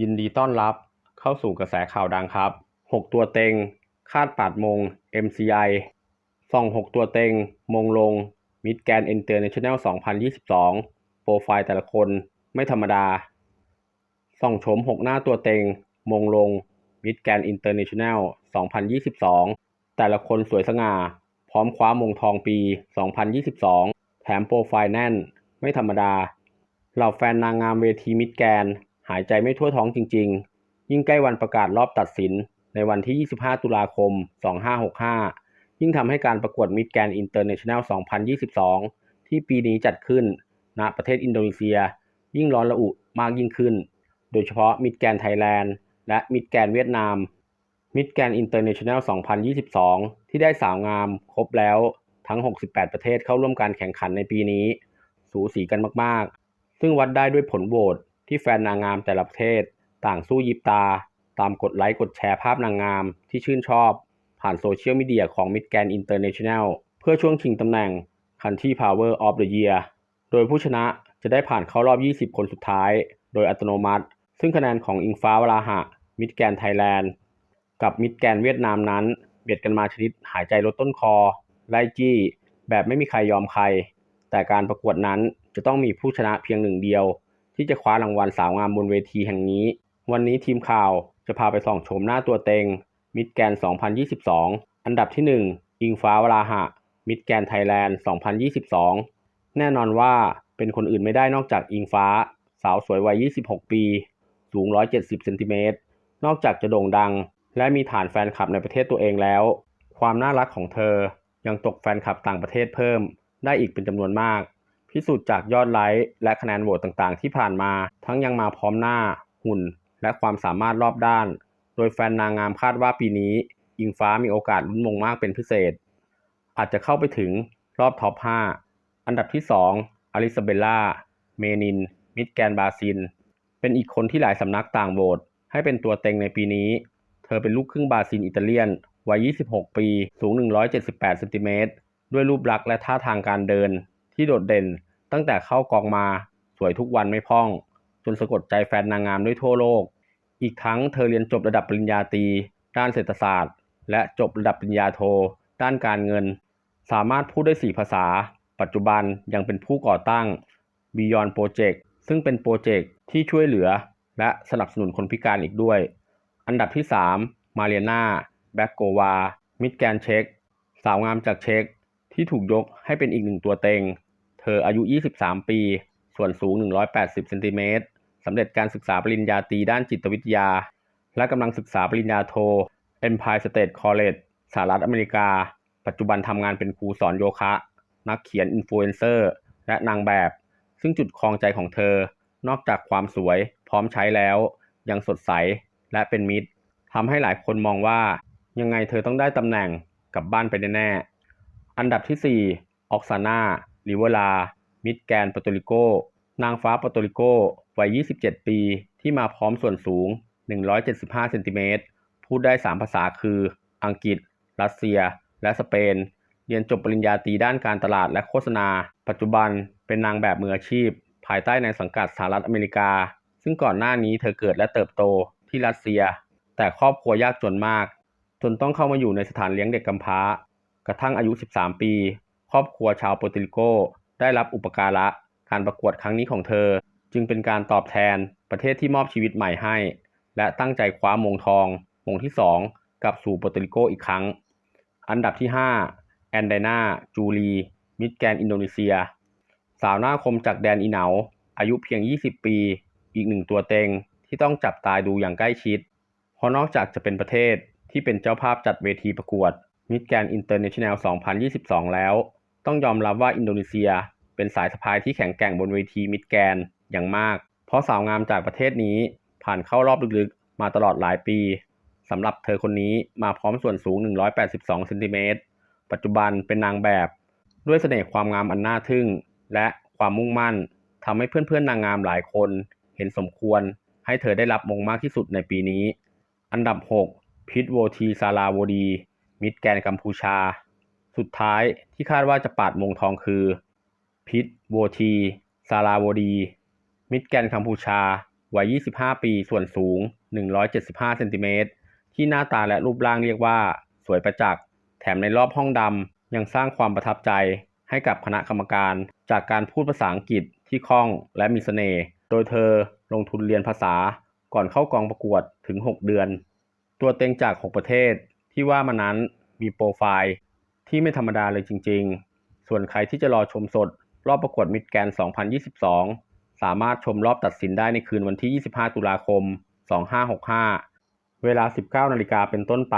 ยินดีต้อนรับเข้าสู่กระแสข่าวดังครับ 6 ตัวเต็ง คาดปาดมง MCI ส่อง 6 ตัวเต็ง มงลง มิดแกน International 2022 โปรไฟล์แต่ละคนไม่ธรรมดา ส่องโฉม6 หน้าตัวเต็ง มงลง มิดแกน International 2022 แต่ละคนสวยสง่า พร้อมคว้ามงทองปี 2022 แถมโปรไฟล์แน่น ไม่ธรรมดา เหล่าแฟนนางงามเวทีมิดแกน หายใจไม่ทั่วท้องจริง ๆ ยิ่งใกล้วันประกาศรอบตัดสิน ในวันที่ 25 ตุลาคม 2565 ยิ่งทำให้การประกวดมิดแกนอินเตอร์เนชั่นแนล 2022 ที่ปีนี้จัดขึ้นณประเทศอินโดนีเซีย ยิ่งร้อนระอุมากยิ่งขึ้น โดยเฉพาะมิดแกนไทยแลนด์และมิดแกนเวียดนามมิดแกนอินเตอร์เนชั่นแนล 2022 ที่ได้สาวงามครบแล้วทั้ง 68 ประเทศเข้าร่วมการแข่งขันในปีนี้ สูสีกันมาก ๆ ซึ่งวัดได้ด้วยผลโหวต ที่แฟนนางงามแต่ละประเทศ ต่างสู้ยิบตา ตามกดไลค์กดแชร์ภาพนางงามที่ชื่นชอบ ผ่านโซเชียลมีเดียของ Mid g a n International เพื่อช่วงชิงตำแหน่ง Country Power of the Year โดยผู้ชนะจะได้ผ่านเข้ารอบ 20 คนสุดท้าย โดยอัตโนมัติ ซึ่งคะแนนของอิงฟ้าวราหะ มิดแกนไทยแลนด์ กับมิดแกนเวียดนามนั้น เบียดกันมาชนิดหายใจลดต้นคอ ไล่จี้ แบบไม่มีใครยอมใคร แต่การประกวดนั้นจะต้องมีผู้ชนะเพียงหนึ่งเดียว ที่จะคว้ารางวัลสาวงามบนเวทีแห่งนี้ วันนี้ทีมข่าวจะพาไปส่องโฉมหน้าตัวเต็ง มิดแกน 2022 อันดับที่ 1 อิงฟ้าวราหะ มิดแกนไทยแลนด์ 2022 แน่นอนว่าเป็นคนอื่นไม่ได้นอกจากอิงฟ้า สาวสวยวัย 26 ปี สูง 170 เซนติเมตร นอกจากจะโด่งดัง และมีฐานแฟนคลับในประเทศตัวเองแล้ว ความน่ารักของเธอยังตกแฟนคลับต่างประเทศเพิ่ม ได้อีกเป็นจำนวนมาก พิสูจน์จากยอดไลค์และคะแนนโหวตต่างๆ ที่ผ่านมา ทั้งยังมาพร้อมหน้า หุ่น และความสามารถรอบด้าน โดยแฟนนางงามคาดว่าปีนี้ อิงฟ้ามีโอกาสลุ้นมงมากเป็นพิเศษ อาจจะเข้าไปถึงรอบท็อป 5 อันดับที่ 2อลิซาเบล่า เมนิน มิดแกนบาซิลเป็นอีกคนที่หลายสำนักต่างโหวตให้เป็นตัวเต็งในปีนี้ เธอเป็นลูกครึ่งบราซิลอิตาเลียน วัย 26 ปี สูง 178เซนติเมตร ด้วยรูปลักษณ์และท่าทางการเดิน ที่โดดเด่นตั้งแต่เข้ากองมาสวยทุกวันไม่พร่อง จนสะกดใจแฟนนางงามด้วยทั่วโลก อีกทั้งเธอเรียนจบระดับปริญญาตรีด้านเศรษฐศาสตร์ และจบระดับปริญญาโท ด้านการเงิน สามารถพูดได้ 4 ภาษา ปัจจุบันยังเป็นผู้ก่อตั้ง Beyond Project ซึ่งเป็นโปรเจกต์ที่ช่วยเหลือ และสนับสนุนคนพิการอีกด้วย อันดับที่ 3 มาเรียนาแบ็กโกวา มิดแกนเช็กสาวงามจากเช็กที่ถูกยกให้เป็นอีกหนึ่งตัวเต็ง เธออายุ 23 ปี ส่วนสูง 180เซนติเมตรสำเร็จการศึกษาปริญญาตรีด้านจิตวิทยา และกำลังศึกษาปริญญาโท Empire State College สหรัฐอเมริกา ปัจจุบันทำงานเป็นครูสอนโยคะ นักเขียนอินฟลูเอนเซอร์ และนางแบบ ซึ่งจุดครองใจของเธอ นอกจากความสวย พร้อมใช้แล้ว ยังสดใส และเป็นมิตรทำให้หลายคนมองว่า ยังไงเธอต้องได้ตำแหน่งกลับบ้านไปแน่ๆอันดับที่ 4ออกซาน่า ลิเวลา มิดแกนปโตริโก นางฟ้าปโตริโก วัย 27 ปี ที่มาพร้อมส่วนสูง 175 เซนติเมตร พูดได้ 3 ภาษาคือ อังกฤษ รัสเซีย และสเปน เรียนจบปริญญาตรีด้านการตลาดและโฆษณา ปัจจุบันเป็นนางแบบมืออาชีพ ภายใต้ในสังกัดสหรัฐอเมริกา ซึ่งก่อนหน้านี้เธอเกิดและเติบโตที่รัสเซีย แต่ครอบครัวยากจนมาก จนต้องเข้ามาอยู่ในสถานเลี้ยงเด็กกำพร้า กระทั่งอายุ 13 ปี ครอบครัวชาวโปรตุริโกได้รับอุปการะการประกวดครั้งนี้ของเธอ จึงเป็นการตอบแทนประเทศที่มอบชีวิตใหม่ให้ และตั้งใจคว้ามงทอง มงที่ 2 กลับสู่โปรตุริโกอีกครั้ง อันดับที่ 5 แอนไดนาจูลี มิดแกนอินโดนีเซีย สาวหน้าคมจากแดนอีเหนา อายุเพียง 20 ปี อีกหนึ่งตัวเต็งที่ต้องจับตาดูอย่างใกล้ชิด เพราะนอกจากจะเป็นประเทศที่เป็นเจ้าภาพจัดเวทีประกวดมิดแกนอินเตอร์เนชั่นแนล 2022 แล้ว ต้องยอมรับว่าอินโดนีเซียเป็นสายสะพายที่แข็งแกร่งบนเวทีมิดแกนอย่างมาก เพราะสาวงามจากประเทศนี้ผ่านเข้ารอบลึกๆ มาตลอดหลายปีสำหรับเธอคนนี้มาพร้อมส่วนสูง 182เซนติเมตรปัจจุบันเป็นนางแบบ ด้วยเสน่ห์ความงามอันน่าทึ่ง และความมุ่งมั่นทำให้เพื่อนๆนางงามหลายคน เห็นสมควรให้เธอได้รับมงมากที่สุดในปีนี้ อันดับ 6 พิทโวทีซาลาโวดี มิดแกนกัมพูชา สุดท้ายที่คาดว่าจะปาดมงทองคือ พิทโวทีซาลาโวดี มิดแกนกัมพูชา วัย 25 ปีส่วนสูง 175 เซนติเมตร ที่หน้าตาและรูปร่างเรียกว่า สวยประจักษ์ แถมในรอบห้องดำยังสร้างความประทับใจให้กับคณะกรรมการ จากการพูดภาษาอังกฤษที่คล่องและมีเสน่ห์ โดยเธอลงทุนเรียนภาษาก่อนเข้ากองประกวดถึง 6 เดือน ตัวเต็งจาก 6 ประเทศที่ว่ามานั้นมีโปรไฟล์ ที่ไม่ธรรมดาเลยจริง ๆ ส่วนใครที่จะรอชมสด รอบประกวดมิดแกน 2022 สามารถชมรอบตัดสินได้ในคืนวันที่ 25 ตุลาคม 2565 เวลา 19นาฬิกาเป็นต้นไป